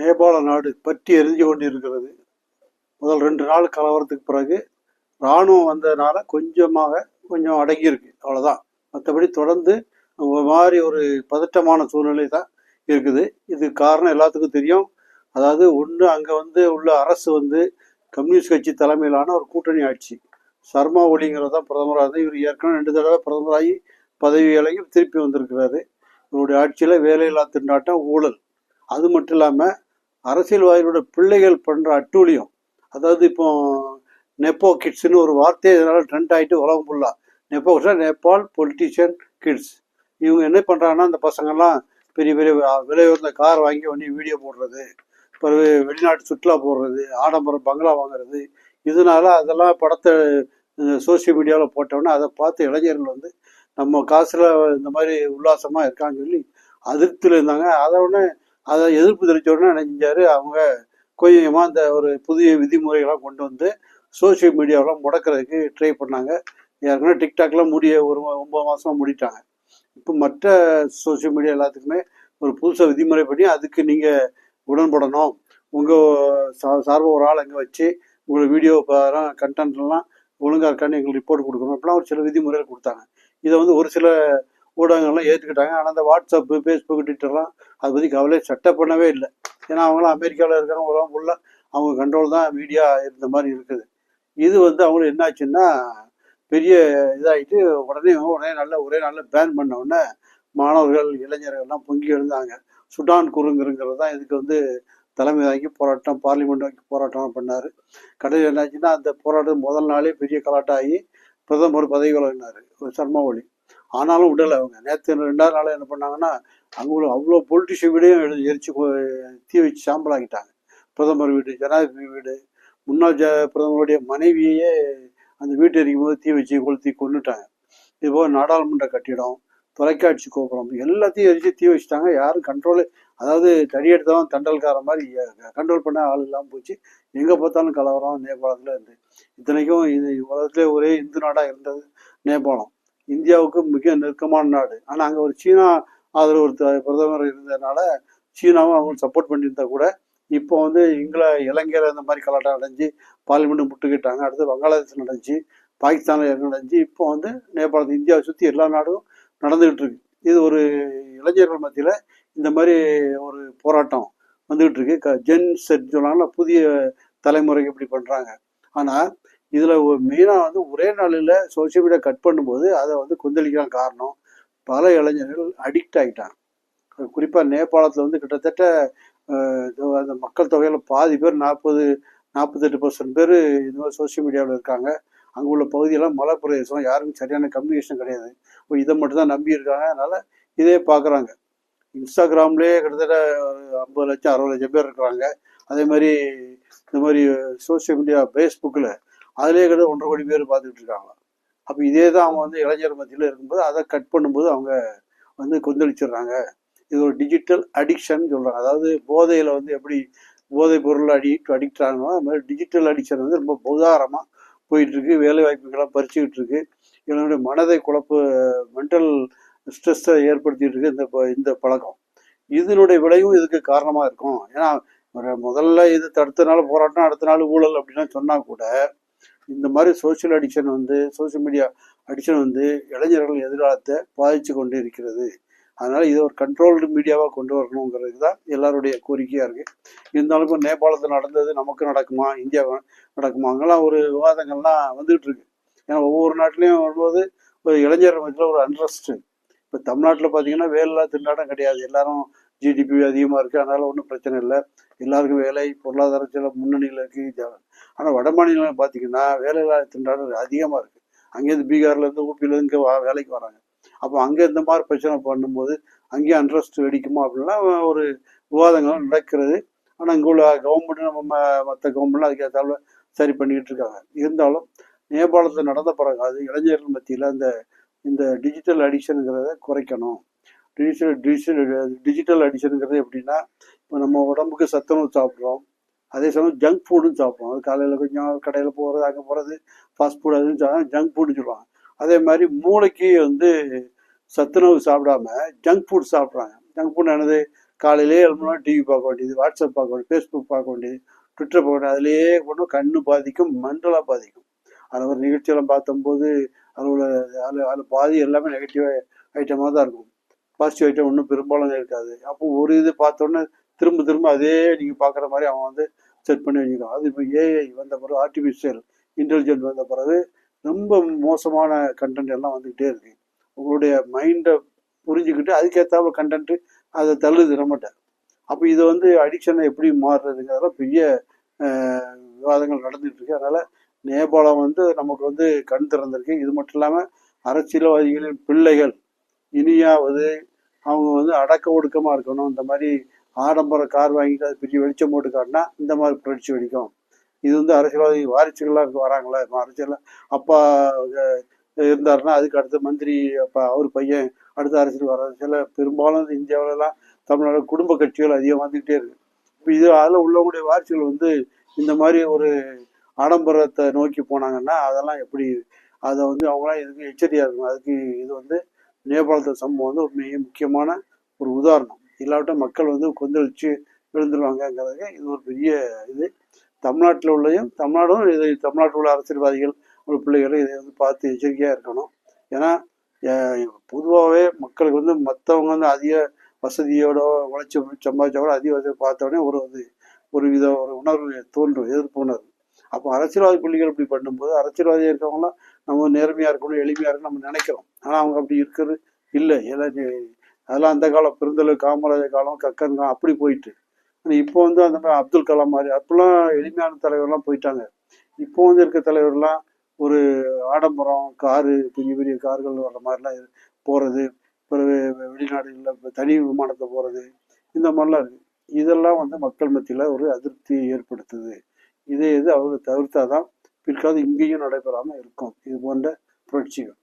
நேபாள நாடு பற்றி எரிஞ்சு கொண்டு இருக்கிறது முதல் ரெண்டு நாள் கலவரத்துக்கு பிறகு இராணுவம் வந்ததுனால கொஞ்சமாக கொஞ்சம் அடங்கியிருக்கு. அவ்வளோதான் மற்றபடி தொடர்ந்து மாதிரி ஒரு பதட்டமான சூழ்நிலை தான் இருக்குது. இது காரணம் எல்லாத்துக்கும் தெரியும். அதாவது ஒன்று அங்கே வந்து உள்ள அரசு வந்து கம்யூனிஸ்ட் கட்சி தலைமையிலான ஒரு கூட்டணி ஆட்சி. சர்மா ஒலிங்கிறது தான் பிரதமராக இருந்து இவர் ஏற்கனவே ரெண்டு தடவை பிரதமராகி பதவி திருப்பி வந்திருக்கிறாரு. இவருடைய ஆட்சியில் வேலையில்லா திண்டாட்டம் ஊழல். அது மட்டும் இல்லாமல் அரசியல்வாதிகளோட பிள்ளைகள் பண்ணுற அட்டூழியம். அதாவது இப்போ நெப்போ கிட்ஸ்னு ஒரு வார்த்தை இதனால் ட்ரெண்ட் ஆகிட்டு உலகம் ஃபுல்லாக nepo kids Nepal politician kids இவங்க என்ன பண்ணுறாங்கன்னா அந்த பசங்கள்லாம் பெரிய பெரிய விலை உயர்ந்த கார் வாங்கி உடனே வீடியோ போடுறது பிறகு வெளிநாட்டு சுற்றுலா போடுறது ஆடம்பரம் பங்களா வாங்குறது. இதனால அதெல்லாம் படத்தை சோசியல் மீடியாவில் போட்டோன்னே அதை பார்த்து இளைஞர்கள் வந்து நம்ம காசில் இந்த மாதிரி உல்லாசமாக இருக்கான்னு சொல்லி அதிருப்தியில் இருந்தாங்க. அதை உடனே அதை எதிர்ப்பு தெரிவித்த உடனே என்ன செஞ்சாரு? அவங்க கொஞ்சமாக அந்த ஒரு புதிய விதிமுறைகள்லாம் கொண்டு வந்து சோசியல் மீடியாவெலாம் முடக்கிறதுக்கு ட்ரை பண்ணாங்க. ஏற்கனவே டிக்டாக்லாம் முடிய ஒரு ஒன்பது மாதமாக முடிட்டாங்க. இப்போ மற்ற சோசியல் மீடியா எல்லாத்துக்குமே ஒரு புதுசாக விதிமுறை பண்ணி அதுக்கு நீங்கள் உடன்படணும். உங்கள் சா சார்பாக ஒரு ஆள் அங்கே வச்சு உங்களை வீடியோ கண்டென்ட்லாம் ஒழுங்காக இருக்கான்னு எங்களுக்கு ரிப்போர்ட் கொடுக்கணும். அப்படிலாம் ஒரு சில விதிமுறைகள் கொடுத்தாங்க. இதை வந்து ஒரு சில ஊடகங்கள்லாம் ஏற்றுக்கிட்டாங்க. ஆனால் அந்த வாட்ஸ்அப்பு ஃபேஸ்புக் ட்விட்டர்லாம் அதை பற்றி கவலையை சட்டை பண்ணவே இல்லை. ஏன்னா அவங்களாம் அமெரிக்காவில் இருக்காங்க உலகம் ஃபுல்லாக அவங்க கண்ட்ரோல் தான் மீடியா இருந்த மாதிரி இருக்குது. இது வந்து அவங்களுக்கு என்னாச்சுன்னா பெரிய இதாகிட்டு உடனே உடனே நல்ல ஒரே நாளில் பேன் பண்ண உடனே மாணவர்கள் இளைஞர்கள்லாம் பொங்கி எழுந்தாங்க. சுடான் குறுங்கிறங்கிறது தான் இதுக்கு வந்து தலைமை வாங்கி போராட்டம் பார்லிமெண்ட் வாங்கி போராட்டம் பண்ணார். கடையில் என்னாச்சுன்னா அந்த போராட்டம் முதல் நாளே பெரிய கலாட்டாகி ஆகி பிரதமர் பதவி விலகினார் சர்மா ஒளி. ஆனாலும் விடலை. அவங்க நேற்று ரெண்டாவது நாள் என்ன பண்ணாங்கன்னா அவங்க அவ்வளோ பொலிட்டிஷியன் வீடையும் எழுதி எரிச்சு தீ வச்சு சாம்பல் ஆகிட்டாங்க பிரதமர் வீடு ஜனாதிபதி வீடு முன்னாள் ஜ பிரதமருடைய மனைவியையே அந்த வீட்டு எரிக்கும் போது தீ வச்சு கொளுத்தி கொண்டுட்டாங்க இதுபோல் நாடாளுமன்ற கட்டிடம் தொலைக்காட்சி கோபுரம் எல்லாத்தையும் எரிச்சு தீ வச்சுட்டாங்க. யாரும் கண்ட்ரோலு அதாவது தடியெடுத்தவன் தண்டல்கார மாதிரி கண்ட்ரோல் பண்ண ஆள் இல்லாமல் போச்சு. எங்கே பார்த்தாலும் கலவரம் நேபாளத்தில் இருந்து. இத்தனைக்கும் இது உலகத்திலே ஒரே இந்து நாடாக இருந்தது நேபாளம். இந்தியாவுக்கு மிக நெருக்கமான நாடு. ஆனால் அங்கே ஒரு சீனா ஆதரவு ஒரு பிரதமர் இருந்ததுனால சீனாவும் அவங்க சப்போர்ட் பண்ணியிருந்தா கூட இப்போ வந்து இங்கில இலங்கையில் இந்த மாதிரி கலாட்டம் நடந்துச்சு பார்லிமெண்ட் முட்டுக்கிட்டாங்க. அடுத்து வங்காளதேசம் நடந்துச்சு பாகிஸ்தானில் நடந்துச்சு. இப்போ வந்து நேபாளத்தை இந்தியாவை சுற்றி எல்லா நாடும் நடந்துகிட்டு இருக்கு. இது ஒரு இளைஞர்கள் மத்தியில் இந்த மாதிரி ஒரு போராட்டம் வந்துகிட்டு இருக்கு. க ஜென் செட் சொன்னாங்கன்னா புதிய தலைமுறை இப்படி பண்ணுறாங்க ஆனால் இதில் மெயினாக வந்து ஒரே நாளில் சோசியல் மீடியா கட் பண்ணும்போது அதை வந்து கொந்தளிக்கிறான் காரணம் பல இளைஞர்கள் அடிக்ட் ஆகிட்டாங்க குறிப்பாக நேபாளத்தில் வந்து கிட்டத்தட்ட அந்த மக்கள் தொகையில் பாதி பேர் நாற்பது நாற்பத்தெட்டு பர்சன்ட் பேர் இந்த மாதிரி சோசியல் மீடியாவில் இருக்காங்க. அங்கே உள்ள பகுதியெல்லாம் மலை பிரதேசம் யாருக்கும் சரியான கம்யூனிகேஷன் கிடையாது. இதை மட்டும் தான் நம்பி இருக்காங்க. அதனால் இதே பார்க்குறாங்க இன்ஸ்டாகிராம்லேயே கிட்டத்தட்ட ஐம்பது லட்சம் அறுபது லட்சம் பேர் இருக்கிறாங்க. அதே மாதிரி இந்த மாதிரி சோசியல் மீடியா ஃபேஸ்புக்கில் அதிலே கிட்ட ஒன்றரை கோடி பேர் பார்த்துக்கிட்டு இருக்காங்க. அப்போ இதே தான் அவங்க வந்து இளைஞர் மத்தியில் இருக்கும்போது அதை கட் பண்ணும்போது அவங்க வந்து கொந்தளிச்சிடுறாங்க. இது ஒரு டிஜிட்டல் அடிக்ஷன் சொல்கிறாங்க அதாவது போதையில் வந்து எப்படி போதை பொருள் அடிக்ட் அடிக்ட் ஆகணும் அது மாதிரி டிஜிட்டல் அடிக்ஷன் வந்து ரொம்ப புதாரமாக போயிட்டுருக்கு. வேலை வாய்ப்புகளாக பறிச்சுக்கிட்டு இருக்கு இவனுடைய மனதை குழப்பு மென்டல் ஸ்ட்ரெஸ்ஸை ஏற்படுத்திட்டு இருக்கு இந்த இந்த பழக்கம். இதனுடைய விளைவும் இதுக்கு காரணமாக இருக்கும். ஏன்னா முதல்ல இது தடுத்த நாள் போராட்டம் அடுத்த நாள் ஊழல் அப்படின்னு சொன்னால் கூட இந்த மாதிரி சோசியல் அடிக்ஷன் வந்து சோசியல் மீடியா அடிக்ஷன் வந்து இளைஞர்கள் எதிர்காலத்தை பாதிச்சு கொண்டு இருக்கிறது. அதனால இதை ஒரு கண்ட்ரோல்டு மீடியாவாக கொண்டு வரணுங்கிறது தான் எல்லாருடைய கோரிக்கையாக இருக்கு. இருந்தாலும் இப்போ நேபாளத்தில் நடந்தது நமக்கு நடக்குமா இந்தியா நடக்குமா? அங்கெல்லாம் ஒரு விவாதங்கள்லாம் வந்துகிட்டு இருக்கு. ஏன்னா ஒவ்வொரு நாட்டிலையும் வரும்போது ஒரு இளைஞர் மத்தியில் ஒரு அன்ட்ரஸ்ட் இப்போ தமிழ்நாட்டில் பார்த்தீங்கன்னா வேலையில்லா திண்டாட்டம் கிடையாது. எல்லாரும் ஜிடிபி அதிகமாக இருக்குது அதனால் ஒன்றும் பிரச்சனை இல்லை. எல்லாருக்கும் வேலை பொருளாதாரத்தில் முன்னணியில் இருக்குது ஆனால் வட மாநிலம் பார்த்தீங்கன்னா வேலையில்லா திண்டாட்டம் அதிகமாக இருக்குது அங்கேருந்து பீகார்லேருந்து ஊப்பிலேருந்து இங்கே வேலைக்கு வராங்க. அப்போ அங்கே இந்த மாதிரி பிரச்சனை பண்ணும்போது அங்கேயும் அன்ட்ரஸ்ட் வெடிக்குமா அப்படின்னா ஒரு விவாதங்கள் நடக்கிறது. ஆனால் இங்கே உள்ள கவர்மெண்ட் நம்ம மற்ற கவர்மெண்ட்லாம் அதுக்கேற்றால சரி பண்ணிக்கிட்டு இருக்காங்க. இருந்தாலும் நேபாளத்தில் நடந்த பிறகு அது இளைஞர்கள் மத்தியில் அந்த இந்த டிஜிட்டல் அடிஷனுங்கிறத குறைக்கணும். டிஜிட்டல் டிஜிட்டல் டிஜிட்டல் அடிஷனுங்கிறது எப்படின்னா இப்போ நம்ம உடம்புக்கு சத்துணவு சாப்பிட்றோம். அதே சமயம் ஜங்க் ஃபுட்டும் சாப்பிட்றோம். அது காலையில் கொஞ்சம் கடையில் போகிறது அங்கே போகிறது ஃபாஸ்ட் ஃபுட் அதுன்னு ஜங்க் ஃபுட்னு சொல்லுவாங்க. அதே மாதிரி மூளைக்கு வந்து சத்துணவு சாப்பிடாம ஜங்க் ஃபுட் சாப்பிட்றாங்க. ஜங்க் ஃபுட் என்னது? காலையிலே எழுப்பினா டிவி பார்க்க வேண்டியது வாட்ஸ்அப் பார்க்க வேண்டியது ஃபேஸ்புக் பார்க்க வேண்டியது ட்விட்டர் பார்க்க வேண்டியது அதிலேயே கொண்டு கண்ணு பாதிக்கும் மண்டலாக பாதிக்கும். அதில் ஒரு நிகழ்ச்சியெல்லாம் பார்த்தம்போது அதில் உள்ள அதில் அதில் பாதி எல்லாமே நெகட்டிவ் ஐட்டமாக தான் இருக்கும். பாசிட்டிவ் ஐட்டம் ஒன்றும் பெரும்பாலும் இருக்காது. அப்போ ஒரு இது பார்த்தோன்னே திரும்ப திரும்ப அதே நீங்கள் பார்க்குற மாதிரி அவன் வந்து செட் பண்ணி வச்சுக்கிறான். அது இப்போ ஏஐ வந்த பிறகு ஆர்டிஃபிஷியல் இன்டெலிஜென்ட் வந்த பிறகு ரொம்ப மோசமான கண்டென்ட் எல்லாம் வந்துக்கிட்டே இருக்கு. உங்களுடைய மைண்டை புரிஞ்சுக்கிட்டு அதுக்கேற்றாப்புல கண்டென்ட்டு அதை தள்ளுது நம்மகிட்ட. அப்போ இது வந்து அடிக்ஷனை எப்படி மாறுறதுங்கிறதெல்லாம் பெரிய விவாதங்கள் நடந்துகிட்டு இருக்கு. அதனால் நேபாளம் வந்து நமக்கு வந்து கண் திறந்திருக்கு. இது மட்டும் இல்லாமல் அரசியல்வாதிகளின் பிள்ளைகள் இனியாவது அவங்க வந்து அடக்க ஒடுக்கமாக இருக்கணும். இந்த மாதிரி ஆடம்பர கார் வாங்கிட்டு அது பெரிய வெளிச்சம் போட்டு காட்டினா இந்த மாதிரி புரட்சி வெடிக்கும். இது வந்து அரசியல்வாதி வாரிசுகளாக வராங்களா வராங்களே அரசியல் அப்பா இருந்தாருன்னா அதுக்கு அடுத்த மந்திரி அப்பா அவர் பையன் அடுத்த அரசியல் வர சில பெரும்பாலும் இந்தியாவிலலாம் தமிழ்நாடு குடும்ப கட்சிகள் அதிகம் வந்துக்கிட்டே இருக்கு. இப்போ இது அதில் உள்ளவங்களுடைய வாரிசுகள் வந்து இந்த மாதிரி ஒரு ஆடம்பரத்தை நோக்கி போனாங்கன்னா அதெல்லாம் எப்படி அதை வந்து அவங்களாம் எதுக்கு எச்சரியாக இருக்கணும். அதுக்கு இது வந்து நேபாளத்து சம்பவம் வந்து ஒரு மிக முக்கியமான ஒரு உதாரணம். இல்லாவிட்ட மக்கள் வந்து கொந்தளிச்சு விழுந்துருவாங்கங்கிறதுக்கு இது ஒரு பெரிய இது. தமிழ்நாட்டில் உள்ளையும் தமிழ்நாடும் இது தமிழ்நாட்டில் உள்ள அரசியல்வாதிகள் உள்ள பிள்ளைகளும் இதை வந்து பார்த்து எச்சரிக்கையாக இருக்கணும். ஏன்னா பொதுவாகவே மக்களுக்கு வந்து மற்றவங்க வந்து அதிக வசதியோட உழைச்சி சம்பாதிச்சோட கூட அதிக வசதி பார்த்தோடனே ஒரு வந்து ஒரு வித ஒரு உணர்வு தோன்றும் எதிர்ப்பு உணர்வு. அப்போ அரசியல்வாதி புள்ளிகள் இப்படி பண்ணும்போது அரசியல்வாதியாக இருக்கவங்களாம் நம்ம நேர்மையாக இருக்கணும் எளிமையாக இருக்கணும் நம்ம நினைக்கிறோம். ஆனால் அவங்க அப்படி இருக்கிறது இல்லை. ஏன்னா அதெல்லாம் அந்த காலம் பெருந்தலை காமராஜர் காலம் கக்கன் காலம் அப்படி போயிட்டு. ஆனால் இப்போ வந்து அந்த மாதிரி அப்துல் கலாம் மாதிரி அப்பெல்லாம் எளிமையான தலைவர்லாம் போயிட்டாங்க. இப்போ வந்து இருக்க தலைவர்லாம் ஒரு ஆடம்பரம் காரு பெரிய பெரிய கார்கள் வர்ற மாதிரிலாம் போகிறது பிறகு வெளிநாடுகளில் தனி விமானத்தை போகிறது இந்த மாதிரிலாம் இருக்குது இதெல்லாம் வந்து மக்கள் மத்தியில் ஒரு அதிருப்தியை ஏற்படுத்துது. இதே இது அவங்க தவிர்த்தாதான் பிற்காலம் இங்கேயும் நடைபெறாமல் இருக்கும். இது போன்ற புரட்சிகள்.